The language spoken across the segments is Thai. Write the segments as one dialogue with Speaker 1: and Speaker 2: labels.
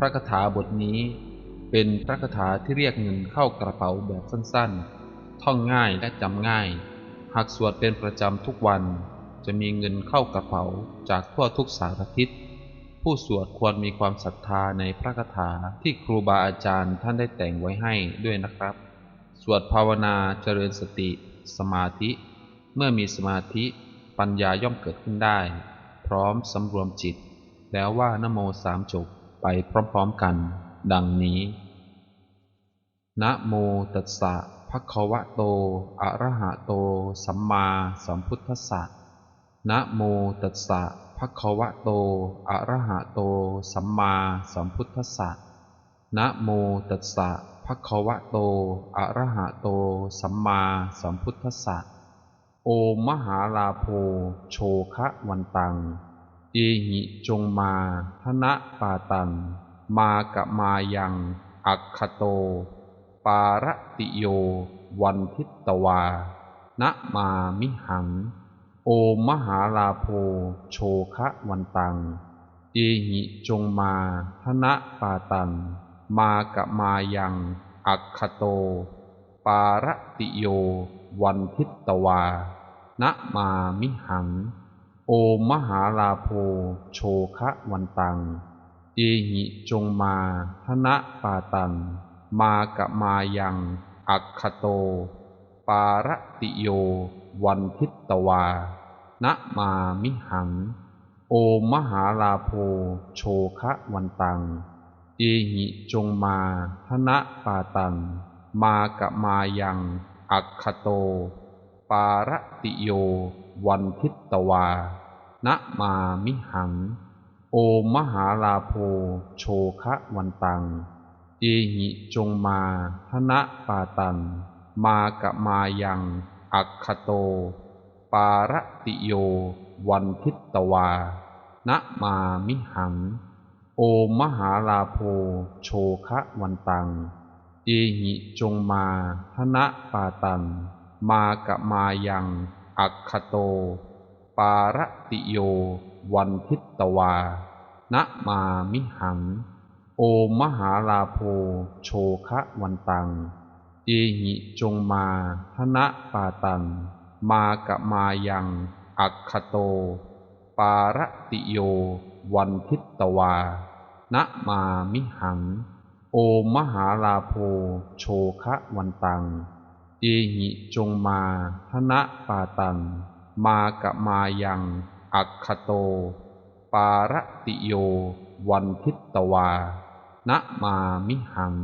Speaker 1: พระคาถาบทนี้เป็นพระคาถาที่เรียกเงินเข้ากระเป๋าแบบสั้นๆ ท่องง่ายและจำง่าย หากสวดเป็นประจำทุกวันจะมีเงินเข้ากระเป๋าจากทั่วทุกสารทิศ ผู้สวดควรมีความศรัทธาในพระคาถาที่ครูบาอาจารย์ท่านได้แต่งไว้ให้ด้วยนะครับ สวดภาวนาเจริญสติ สมาธิ เมื่อมีสมาธิปัญญาย่อมเกิดขึ้นได้ พร้อมสำรวมจิต แล้วว่านโมสามจบ ไปพร้อมๆกัน ดังนี้ นะโมตัสสะภะคะวะโต อะระหะโต สัมมาสัมพุทธัสสะ นะโมตัสสะภะคะวะโต อะระหะโต สัมมาสัมพุทธัสสะ นะโมตัสสะภะคะวะโต อะระหะโต สัมมาสัมพุทธัสสะ โอมหาลาโภ โชคะวันตัง เอหิจงมาทนะปาตัง มากะมายังอักขโต ปารติโย วันทิตตวา นะมามิหัง โอมหาลาโภโชคะวันตังเอหิจงมาทนะปาตัง มากะมายังอักขโต ปารติโย วันทิตตวา นะมามิหัง โอมหาลาโภโชคะวันตัง เอหิจงมาทนะปาตัง มากะมายัง อักขโต ปารติโย วันทิตตวา นะมามิหัง โอมหาลาโภโชคะวันตัง เอหิจงมาทนะปาตัง มากะมายัง อักขโต ปารติโย วันทิตตวานะมามิหัง โอมหาลาโภโชคะวันตัง เอหิจงมาทนะปาตัง มากะมายังอักขโต ปารติโย วันทิตตวานะมามิหัง โอมหาลาโภโชคะวันตัง เอหิจงมาทนะปาตัง มากะมายัง อักขโต ปารติโย วันทิตตวา นะมามิหัง โอมหาลาโภโชคะวันตัง เอหิจงมาทนะปาตัง มากะมายัง อักขโต ปารติโย วันทิตตวา นะมามิหัง โอมหาลาโภโชคะวันตัง เอหิจงมาทนะปาตัง มากะมายัง อักขโต ปารติโย วันทิตตวานะมามิหัง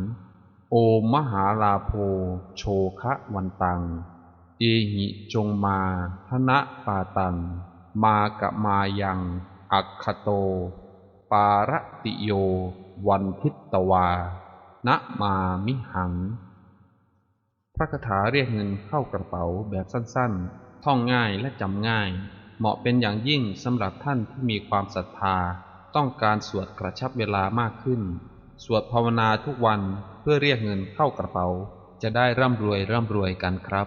Speaker 1: โอมหาลาโภโชคะวันตังเอหิจงมาทนะปาตัง มากะมายัง อักขโต ปารติโย วันทิตตวานะมามิหัง พระคาถาเรียกเงินเข้ากระเป๋าแบบสั้นๆ ท่องง่ายและจำง่าย เหมาะเป็นอย่างยิ่งสำหรับท่านที่มีความศรัทธา ต้องการสวดกระชับเวลามากขึ้น สวดภาวนาทุกวันเพื่อเรียกเงินเข้ากระเป๋า จะได้ร่ำรวยร่ำรวยกันครับ